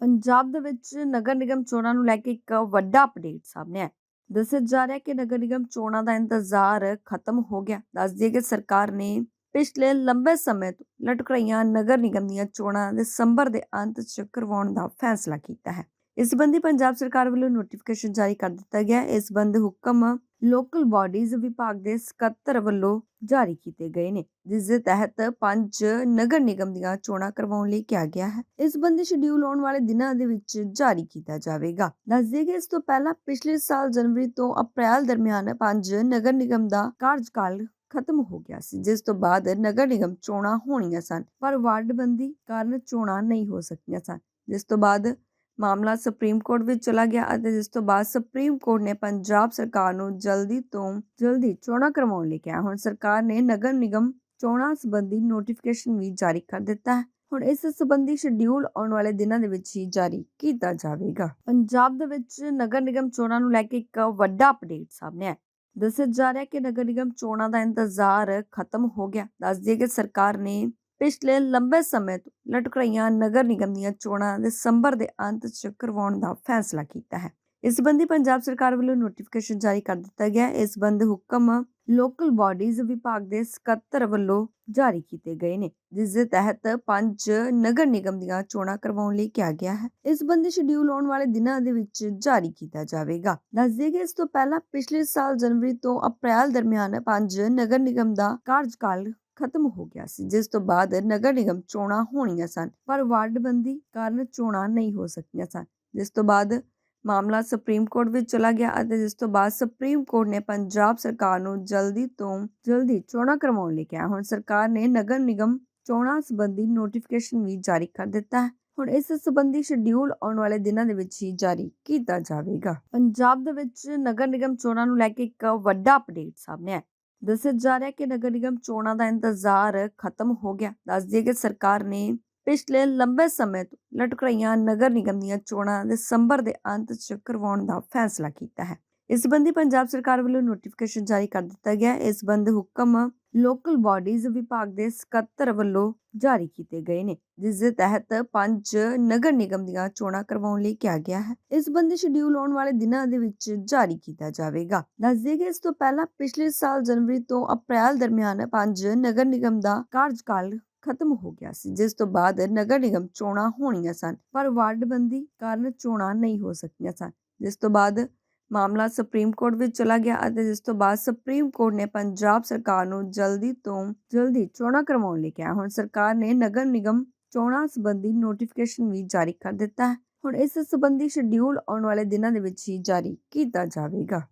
ਪੰਜਾਬ ਦੇ ਵਿੱਚ ਨਗਰ ਨਿਗਮ ਚੋਣਾਂ ਨੂੰ ਲੈ ਕੇ ਇੱਕ ਵੱਡਾ ਅਪਡੇਟ ਸਾਹਮਣੇ ਆਇਆ। ਦੱਸਿਆ ਜਾ ਰਿਹਾ ਹੈ ਕਿ ਨਗਰ ਨਿਗਮ ਚੋਣਾਂ ਦਾ ਇੰਤਜ਼ਾਰ ਖਤਮ ਹੋ ਗਿਆ। ਦੱਸ ਦਈਏ ਕਿ ਸਰਕਾਰ ਨੇ ਪਿਛਲੇ ਲੰਬੇ ਸਮੇਂ ਤੋਂ ਲਟਕ ਰਹੀਆਂ ਨਗਰ ਨਿਗਮ ਦੀਆਂ ਚੋਣਾਂ ਦਸੰਬਰ ਦੇ ਅੰਤ 'ਚ ਕਰਵਾਉਣ ਦਾ ਫੈਸਲਾ ਕੀਤਾ ਹੈ। ਇਸ ਸੰਬੰਧੀ ਪੰਜਾਬ ਸਰਕਾਰ ਵੱਲੋਂ ਨੋਟੀਫਿਕੇਸ਼ਨ ਜਾਰੀ ਕਰ ਦਿੱਤਾ ਗਿਆ ਹੈ। ਇਸ ਸੰਬੰਧ ਹੁਕਮ ਲੋਕਲ ਬਾਡੀਜ਼ ਵਿਭਾਗ ਦੇ ਸਕੱਤਰ ਵੱਲੋਂ ਜਾਰੀ ਕੀਤੇ ਗਏ ਨੇ, ਜਿਸ ਦੇ ਤਹਿਤ ਪੰਜ ਨਗਰ ਨਿਗਮ ਦੀਆਂ ਚੋਣਾਂ ਕਰਵਾਉਣ ਲਈ ਕਿਹਾ ਗਿਆ ਹੈ। ਇਸ ਸੰਬੰਧੀ ਸ਼ਡਿਊਲ ਆਉਣ ਵਾਲੇ ਦਿਨਾਂ ਦੇ ਵਿੱਚ ਜਾਰੀ ਕੀਤਾ ਜਾਵੇਗਾ। ਦੱਸ ਦਈਏ ਕਿ ਇਸ ਤੋਂ ਪਹਿਲਾਂ ਪਿਛਲੇ ਸਾਲ ਜਨਵਰੀ ਤੋਂ ਅਪ੍ਰੈਲ ਦਰਮਿਆਨ ਪੰਜ ਨਗਰ ਨਿਗਮ ਦਾ ਕਾਰਜਕਾਲ ਖਤਮ ਹੋ ਗਿਆ ਸੀ, ਜਿਸ ਤੋਂ ਬਾਅਦ ਨਗਰ ਨਿਗਮ ਚੋਣਾਂ ਹੋਣੀਆਂ ਸਨ, ਪਰ ਵਾਰਡਬੰਦੀ ਕਾਰਨ ਚੋਣਾਂ ਨਹੀਂ ਹੋ ਸਕੀਆਂ ਸਨ, ਜਿਸ ਤੋਂ ਬਾਅਦ ਮਾਮਲਾ ਸੁਪਰੀਮ ਕੋਰਟ ਵਿੱਚ ਚਲਾ ਗਿਆ ਅਤੇ ਜਿਸ ਤੋਂ ਬਾਅਦ ਸੁਪਰੀਮ ਕੋਰਟ ਨੇ ਪੰਜਾਬ ਸਰਕਾਰ ਨੂੰ ਜਲਦੀ ਤੋਂ ਜਲਦੀ ਚੋਣਾਂ ਕਰਵਾਉਣ ਲਈ ਕਿਹਾ। ਹੁਣ ਸਰਕਾਰ ਨੇ ਨਗਰ ਨਿਗਮ ਚੋਣਾਂ ਸੰਬੰਧੀ ਨੋਟੀਫਿਕੇਸ਼ਨ ਵੀ ਜਾਰੀ ਕਰ ਦਿੱਤਾ ਹੈ। ਹੁਣ ਇਸ ਸੰਬੰਧੀ ਸ਼ਡਿਊਲ ਆਉਣ ਵਾਲੇ ਦਿਨਾਂ ਦੇ ਵਿੱਚ ਹੀ ਜਾਰੀ ਕੀਤਾ ਜਾਵੇਗਾ। ਪੰਜਾਬ ਦੇ ਵਿੱਚ ਨਗਰ ਨਿਗਮ ਚੋਣਾਂ ਨੂੰ ਲੈ ਕੇ ਇੱਕ ਵੱਡਾ ਅਪਡੇਟ ਸਾਹਮਣੇ ਆਇਆ। ਦੱਸਿਆ ਜਾ ਰਿਹਾ ਕਿ ਨਗਰ ਨਿਗਮ ਚੋਣਾਂ ਦਾ ਇੰਤਜ਼ਾਰ ਖਤਮ ਹੋ ਗਿਆ। ਦੱਸ ਦਈਏ ਕਿ ਸਰਕਾਰ ਨੇ ਪਿਛਲੇ ਲੰਬੇ ਸਮੇਂ ਤੋਂ ਲਟਕ ਰਹੀਆਂ ਨਗਰ ਨਿਗਮ ਦੀਆਂ ਚੋਣਾਂ ਦਸੰਬਰ ਦੇ ਅੰਤ 'ਚ ਕਰਵਾਉਣ ਦਾ ਫੈਸਲਾ ਕੀਤਾ ਹੈ। ਇਸ ਸੰਬੰਧੀ ਪੰਜਾਬ ਸਰਕਾਰ ਵੱਲੋਂ ਨੋਟੀਫਿਕੇਸ਼ਨ ਜਾਰੀ ਕਰ ਦਿੱਤਾ ਗਿਆ। ਇਸ ਸੰਬੰਧ ਹੁਕਮ ਲੋਕਲ ਬਾਡੀਜ਼ ਵਿਭਾਗ ਦੇ ਸਕੱਤਰ ਵੱਲੋਂ ਜਾਰੀ ਕੀਤੇ ਗਏ ਨੇ, ਜਿਸ ਦੇ ਤਹਿਤ ਪੰਜ ਨਗਰ ਨਿਗਮ ਦੀਆਂ ਚੋਣਾਂ ਕਰਵਾਉਣ ਲਈ ਕਿਹਾ ਗਿਆ ਹੈ। ਇਸ ਸੰਬੰਧੀ ਸ਼ਡਿਊਲ ਆਉਣ ਵਾਲੇ ਦਿਨਾਂ ਦੇ ਵਿੱਚ ਜਾਰੀ ਕੀਤਾ ਜਾਵੇਗਾ। ਦੱਸ ਦਈਏ ਕਿ ਇਸ ਤੋਂ ਪਹਿਲਾਂ ਪਿਛਲੇ ਸਾਲ ਜਨਵਰੀ ਤੋਂ ਅਪ੍ਰੈਲ ਦਰਮਿਆਨ ਪੰਜ ਨਗਰ ਨਿਗਮ ਦਾ ਕਾਰਜਕਾਲ ਖਤਮ ਹੋ ਗਿਆ ਸੀ, ਜਿਸ ਤੋਂ ਬਾਅਦ ਨਗਰ ਨਿਗਮ ਚੋਣਾਂ ਹੋਣੀਆਂ ਸਨ, ਪਰ ਵਾਰਡਬੰਦੀ ਕਾਰਨ ਚੋਣਾਂ ਨਹੀਂ ਹੋ ਸਕੀਆਂ ਸਨ, ਜਿਸ ਤੋਂ ਬਾਅਦ ਮਾਮਲਾ ਸੁਪਰੀਮ ਕੋਰਟ ਵਿੱਚ ਚਲਾ ਗਿਆ ਅਤੇ ਜਿਸ ਤੋਂ ਬਾਅਦ ਸੁਪਰੀਮ ਕੋਰਟ ਨੇ ਪੰਜਾਬ ਸਰਕਾਰ ਨੂੰ ਜਲਦੀ ਤੋਂ ਜਲਦੀ ਚੋਣਾਂ ਕਰਵਾਉਣ ਲਈ ਕਿਹਾ। ਹੁਣ ਸਰਕਾਰ ਨੇ ਨਗਰ ਨਿਗਮ ਚੋਣਾਂ ਸੰਬੰਧੀ ਨੋਟੀਫਿਕੇਸ਼ਨ ਵੀ ਜਾਰੀ ਕਰ ਦਿੱਤਾ ਹੈ। ਹੁਣ ਇਸ ਸੰਬੰਧੀ ਸ਼ਡਿਊਲ ਆਉਣ ਵਾਲੇ ਦਿਨਾਂ ਦੇ ਵਿੱਚ ਹੀ ਜਾਰੀ ਕੀਤਾ ਜਾਵੇਗਾ। ਪੰਜਾਬ ਦੇ ਵਿੱਚ ਨਗਰ ਨਿਗਮ ਚੋਣਾਂ ਨੂੰ ਲੈ ਕੇ ਇੱਕ ਵੱਡਾ ਅਪਡੇਟ ਸਾਹਮਣੇ ਆਇਆ। ਦੱਸਿਆ ਜਾ ਰਿਹਾ ਹੈ ਕਿ ਨਗਰ ਨਿਗਮ ਚੋਣਾਂ ਦਾ ਇੰਤਜ਼ਾਰ ਖਤਮ ਹੋ ਗਿਆ। ਦੱਸ ਦਈਏ ਕਿ ਸਰਕਾਰ ਨੇ ਪਿਛਲੇ ਲੰਬੇ ਸਮੇਂ ਤੋਂ ਲਟਕ ਰਹੀਆਂ ਨਗਰ ਨਿਗਮ ਦੀਆਂ ਚੋਣਾਂ ਦਸੰਬਰ ਦੇ ਅੰਤ 'ਚ ਕਰਵਾਉਣ ਦਾ ਫੈਸਲਾ ਕੀਤਾ ਹੈ। ਇਸ ਸੰਬੰਧੀ ਪੰਜਾਬ ਸਰਕਾਰ ਵੱਲੋਂ ਨੋਟੀਫਿਕੇਸ਼ਨ ਜਾਰੀ ਕਰ ਦਿੱਤਾ ਗਿਆ। ਹੈ ਇਸ ਸੰਬੰਧ ਹੁਕਮ ਲੋਕਲ ਬਾਡੀਜ਼ ਵਿਭਾਗ ਦੇ ਸਕੱਤਰ ਵੱਲੋਂ ਜਾਰੀ ਕੀਤੇ ਗਏ ਨੇ, ਜਿਸ ਦੇ ਤਹਿਤ ਪੰਜ ਨਗਰ ਨਿਗਮ ਦੀਆਂ ਚੋਣਾਂ ਕਰਵਾਉਣ ਲਈ ਕਿਹਾ ਗਿਆ ਹੈ। ਇਸ ਸੰਬੰਧੀ ਸ਼ਡਿਊਲ ਆਉਣ ਵਾਲੇ ਦਿਨਾਂ ਦੇ ਵਿੱਚ ਜਾਰੀ ਕੀਤਾ ਜਾਵੇਗਾ। ਦੱਸ ਦਈਏ ਕਿ ਇਸ ਤੋਂ ਪਹਿਲਾਂ ਪਿਛਲੇ ਸਾਲ ਜਨਵਰੀ ਤੋਂ ਅਪ੍ਰੈਲ ਦਰਮਿਆਨ ਪੰਜ ਨਗਰ ਨਿਗਮ ਦਾ ਕਾਰਜਕਾਲ ਖਤਮ ਹੋ ਗਿਆ ਸੀ, ਜਿਸ ਤੋਂ ਬਾਅਦ ਨਗਰ ਨਿਗਮ ਚੋਣਾਂ ਹੋਣੀਆਂ ਸਨ, ਪਰ ਵਾਰਡਬੰਦੀ ਕਾਰਨ ਚੋਣਾਂ ਨਹੀਂ ਹੋ ਸਕੀਆਂ ਸਨ, ਜਿਸ ਤੋਂ ਬਾਅਦ ਮਾਮਲਾ ਸੁਪਰੀਮ ਕੋਰਟ ਵਿੱਚ ਚਲਾ ਗਿਆ ਅਤੇ ਜਿਸ ਤੋਂ ਬਾਅਦ ਸੁਪਰੀਮ ਕੋਰਟ ਨੇ ਪੰਜਾਬ ਸਰਕਾਰ ਨੂੰ ਜਲਦੀ ਤੋਂ ਜਲਦੀ ਚੋਣਾਂ ਕਰਵਾਉਣ ਲਈ ਕਿਹਾ। ਹੁਣ ਸਰਕਾਰ ਨੇ ਨਗਰ ਨਿਗਮ ਚੋਣਾਂ ਸੰਬੰਧੀ ਨੋਟੀਫਿਕੇਸ਼ਨ ਵੀ ਜਾਰੀ ਕਰ ਦਿੱਤਾ ਹੈ। ਹੁਣ ਇਸ ਸੰਬੰਧੀ ਸ਼ਡਿਊਲ ਆਉਣ ਵਾਲੇ ਦਿਨਾਂ ਦੇ ਵਿੱਚ ਹੀ ਜਾਰੀ ਕੀਤਾ ਜਾਵੇਗਾ।